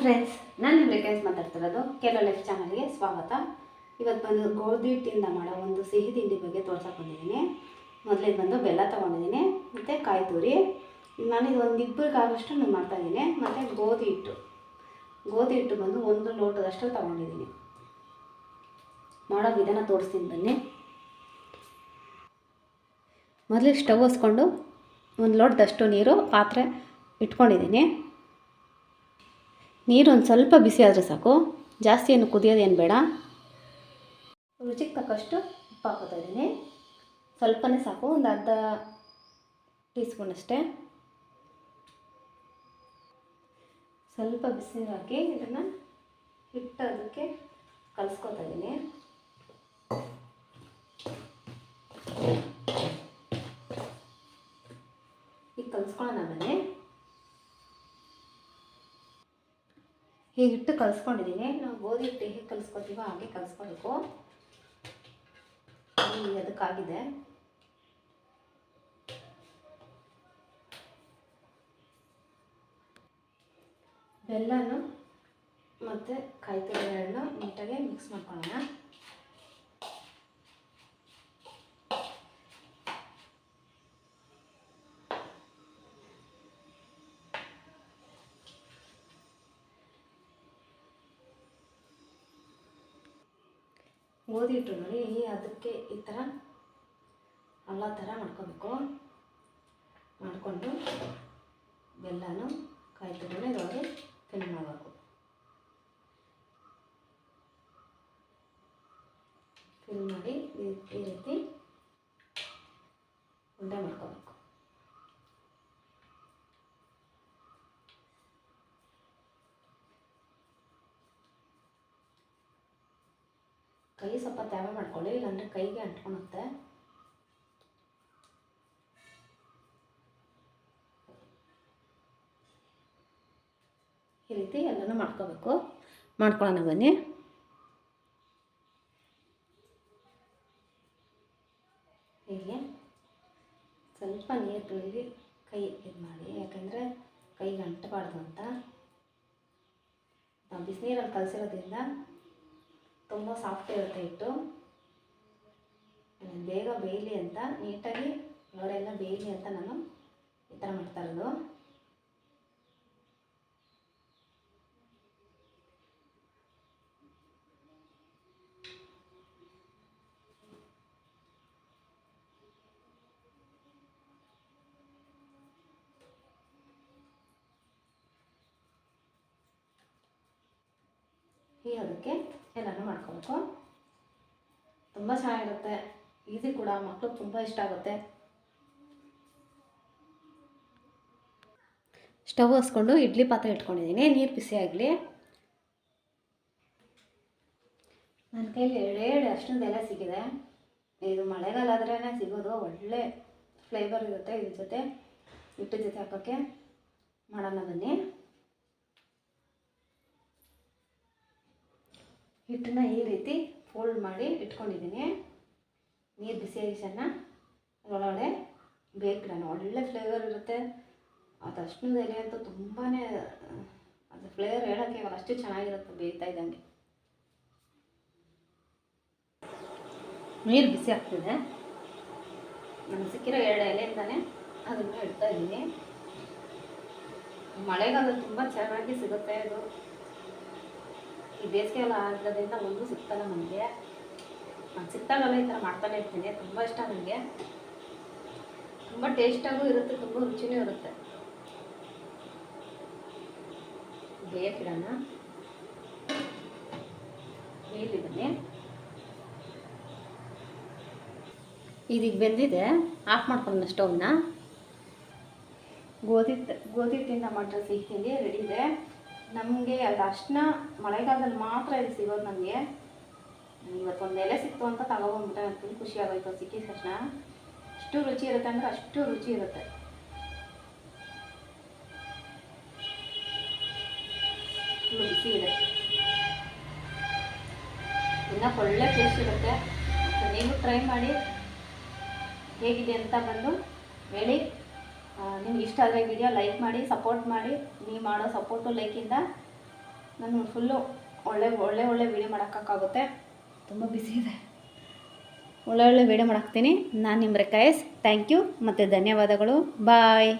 Friends ನಾನು ನಿಮ್ಮ retains ಮಾತಾಡ್ತಿರೋದು ಕೆಲವು ಲೈಫ್ ಚಾನಲ್ಗೆ ಸ್ವಾಗತ. ಇವತ್ತು ಬಂದು ಗೋಧಿ ಹಿಟ್ಟಿಂದ ಮಾಡೋ ಒಂದು ಸಿಹಿ ತಿಂಡಿ ಬಗ್ಗೆ ತೋರ್ಸಕ್ಕೆ ಬಂದಿದ್ದೀನಿ. ಮೊದಲಿಗೆ ಬಂದು ಬೆಲ್ಲ ತೊಗೊಂಡಿದ್ದೀನಿ, ಮತ್ತು ಕಾಯಿ ತುರಿ. ನಾನು ಇದು ಒಂದು ಇಬ್ಬರಿಗಾಗಷ್ಟು ನಾನು ಮಾಡ್ತಾಯಿದ್ದೀನಿ ಮತ್ತು ಗೋಧಿ ಹಿಟ್ಟು. ಗೋಧಿ ಹಿಟ್ಟು ಬಂದು ಒಂದು ಲೋಟದಷ್ಟು ತೊಗೊಂಡಿದ್ದೀನಿ. ಮಾಡೋ ವಿಧಾನ ತೋರಿಸ್ತೀನಿ ಬನ್ನಿ. ಮೊದಲಿಗೆ ಸ್ಟವ್ ಹೊಸ್ಕೊಂಡು ಒಂದು ಲೋಟದಷ್ಟು ನೀರು ಪಾತ್ರೆ ಇಟ್ಕೊಂಡಿದ್ದೀನಿ. ನೀರು ಒಂದು ಸ್ವಲ್ಪ ಬಿಸಿ ಆದರೆ ಸಾಕು. ಜಾಸ್ತಿ ಏನು ಕುದಿಯೋದೇನು ಬೇಡ. ರುಚಿಗೆ ತಕ್ಕಷ್ಟು ಉಪ್ಪು ಹಾಕೋತಾ ಇದ್ದೀನಿ. ಸ್ವಲ್ಪನೇ ಸಾಕು, ಒಂದು ಅರ್ಧ ಟೀ ಅಷ್ಟೇ. ಸ್ವಲ್ಪ ಬಿಸಿ ಹಾಕಿ ಇದನ್ನು ಹಿಟ್ಟು ಅದಕ್ಕೆ ಕಲಿಸ್ಕೊತಾ ಇದ್ದೀನಿ. ಈಗ ಕಲಿಸ್ಕೊಳ್ಳೋಣ ಬನ್ನಿ ಹೀಗೆ ಹಿಟ್ಟು ಕಲಿಸ್ಕೊಂಡಿದ್ದೀನಿ ನಾವು ಗೋಧಿ ಹಿಟ್ಟು ಹೇಗೆ ಕಲಿಸ್ಕೊತೀವೋ ಹಾಗೆ ಕಲಿಸ್ಕೊಬೇಕು. ಅದಕ್ಕಾಗಿದೆ ಬೆಲ್ಲನು ಮತ್ತು ಕಾಯಿ ತುರಿಗಳನ್ನ ನೀಟಾಗಿ ಮಿಕ್ಸ್ ಮಾಡ್ಕೊಳ್ಳೋಣ ಹಿಟ್ಟು ನೋಡಿ ಅದಕ್ಕೆ ಈ ಥರ ಎಲ್ಲ ಥರ ಮಾಡ್ಕೊಬೇಕು. ಮಾಡಿಕೊಂಡು ಬೆಲ್ಲನೂ ಕಾಯಿ ತುರಿನ ಫಿಲ್ ಮಾಡಬೇಕು. ಫಿಲ್ ಮಾಡಿ ಈ ರೀತಿ ಉಂಡೆ ಮಾಡ್ಕೋಬೇಕು ಕೈ ಸ್ವಲ್ಪ ತ್ಯಾವ ಮಾಡ್ಕೊಳ್ಳಿ, ಇಲ್ಲಾಂದರೆ ಕೈಗೆ ಅಂಟ್ಕೊಳುತ್ತೆ. ಈ ರೀತಿ ಎಲ್ಲನೂ ಮಾಡ್ಕೋಬೇಕು. ಮಾಡ್ಕೊಳ್ಳೋಣ ಬನ್ನಿ. ಹೀಗೆ ಸ್ವಲ್ಪ ನೀರು ತೊಳಿ ಕೈ ಇದು ಮಾಡಿ, ಯಾಕಂದರೆ ಕೈಗೆ ಅಂಟಬಾರ್ದು ಅಂತ. ಬಿಸಿನೀರಲ್ಲಿ ಕಲಸಿರೋದ್ರಿಂದ ತುಂಬ ಸಾಫ್ಟ್ ಇರುತ್ತೆ ಹಿಟ್ಟು. ಬೇಗ ಬೇಯಲಿ ಅಂತ, ನೀಟಾಗಿ ಅವರೆಲ್ಲ ಬೇಯಲಿ ಅಂತ ನಾನು ಈ ಥರ ಮಾಡ್ತಾ ಇರೋದು. ಅದಕ್ಕೆ ಎಲ್ಲನೂ ಮಾಡ್ಕೋಬೇಕು. ತುಂಬ ಚೆನ್ನಾಗಿರುತ್ತೆ. ಈಸಿ ಕೂಡ ಮಕ್ಳಿಗೆ ತುಂಬ ಇಷ್ಟ ಆಗುತ್ತೆ. ಸ್ಟವ್ ಹಸ್ಕೊಂಡು ಇಡ್ಲಿ ಪಾತ್ರೆ ಇಟ್ಕೊಂಡಿದ್ದೀನಿ. ನೀರು ಬಿಸಿ ಆಗಲಿ. ನನ್ನ ಕೈಲಿ ಎರಡೆರಡು ಅಷ್ಟೊಂದು ಎಲೆ ಸಿಕ್ಕಿದೆ ಇದು ಮಳೆಗಾಲ ಆದ್ರೇ ಸಿಗೋದು. ಒಳ್ಳೆ ಫ್ಲೇವರ್ ಇರುತ್ತೆ ಇದ್ರ ಜೊತೆ. ಹಿಟ್ಟು ಜೊತೆ ಹಾಕೋಕ್ಕೆ ಮಾಡೋಣ ಬನ್ನಿ. ಹಿಟ್ಟನ್ನ ಈ ರೀತಿ ಫೋಲ್ಡ್ ಮಾಡಿ ಇಟ್ಕೊಂಡಿದ್ದೀನಿ. ನೀರು ಬಿಸಿಯಾಗಿ ಚೆನ್ನಾಗಿ ಅದರೊಳಗಡೆ ಬೇಯಿಬಿಡೋಣ ಒಳ್ಳೆ ಫ್ಲೇವರ್ ಇರುತ್ತೆ. ಅದು ಅಷ್ಟೊಂದು ಎಲೆ ಅಂತೂ ತುಂಬಾ ಅದು ಫ್ಲೇವರ್ ಹೇಳೋಕ್ಕೆ ಅಷ್ಟು ಚೆನ್ನಾಗಿರುತ್ತೆ ಬೇಯ್ತಾ ಇದ್ದಂಗೆ. ನೀರು ಬಿಸಿ ಆಗ್ತಿದೆ. ನಮ್ಗೆ ಸಿಕ್ಕಿರೋ ಎರಡು ಎಲೆಯಿಂದಾನೆ ಅದನ್ನು ಇಡ್ತಾ ಇದ್ದೀನಿ. ಮಳೆಗಾಲ ತುಂಬ ಚೆನ್ನಾಗಿ ಸಿಗುತ್ತೆ ಇದು. ಈ ಬೇಸಿಗೆಲ್ಲ ಆಗಿರೋದ್ರಿಂದ ಒಂದು ಸಿಗ್ತಲ್ಲ ನನಗೆ ನಾನು ಸಿಕ್ತಾಗಲ್ಲ ಈ ಥರ ಮಾಡ್ತಾನೆ ಇರ್ತೀನಿ, ತುಂಬ ಇಷ್ಟ ನನಗೆ. ತುಂಬ ಟೇಸ್ಟಾಗೂ ಇರುತ್ತೆ, ತುಂಬ ರುಚಿನೂ ಇರುತ್ತೆ. ಬೇಯಕ್ಕಿಡೋಣ ಬೇಯಲಿ ಬನ್ನಿ. ಇದೀಗ ಬೆಂದಿದೆ, ಆಫ್ ಮಾಡ್ಕೊಂಡು ಸ್ಟವ್ನ. ಗೋಧಿ ಗೋಧಿ ಹಿಟ್ಟಿಂದ ಮಾಡಿರೋ ಸಿಹಿ ತಿಂಡಿ ರೆಡಿ ಇದೆ. ನಮಗೆ ಅದು ಅಷ್ಟನ್ನ ಮಳೆಗಾಲದಲ್ಲಿ ಮಾತ್ರ ಇದು ಸಿಗೋದು ನನಗೆ ಇವತ್ತೊಂದು ಎಲೆ ಸಿಕ್ತು ಅಂತ ತಗೊಬಂದ್ಬಿಟ್ಟೆ ನನಗೆ ತುಂಬ ಖುಷಿ ಆಗೋಯ್ತು ಸಿಕ್ಕಿದ ತಕ್ಷಣ ಅಷ್ಟು ರುಚಿ ಇರುತ್ತೆ ಅಂದರೆ ಅಷ್ಟು ರುಚಿ ಇರುತ್ತೆ. ಬಿಸಿ ಇದೆ. ಇನ್ನೂ ಒಳ್ಳೆ ಟೇಸ್ಟ್ ಇರುತ್ತೆ. ನೀವು ಟ್ರೈ ಮಾಡಿ ಹೇಗಿದೆ ಅಂತ ಬಂದು ಹೇಳಿ. ನಿಮ್ಗೆ ಇಷ್ಟ ಆದರೆ ವಿಡಿಯೋ ಲೈಕ್ ಮಾಡಿ ಸಪೋರ್ಟ್ ಮಾಡಿ, ನೀವು ಮಾಡೋ ಸಪೋರ್ಟು ಲೈಕಿಂದ ನಾನು ಫುಲ್ಲು ಒಳ್ಳೆ ಒಳ್ಳೆ ಒಳ್ಳೆ ವೀಡಿಯೋ ಮಾಡೋಕ್ಕಾಗುತ್ತೆ. ತುಂಬ ಬಿಸಿ ಇದೆ. ಒಳ್ಳೆ ಒಳ್ಳೆ ವೀಡಿಯೋ ಮಾಡಾಕ್ತೀನಿ. ನಾನು ನಿಮ್ಮ ರೆಕಾಯಸ್ ಥ್ಯಾಂಕ್ ಯು ಮತ್ತು ಧನ್ಯವಾದಗಳು. ಬಾಯ್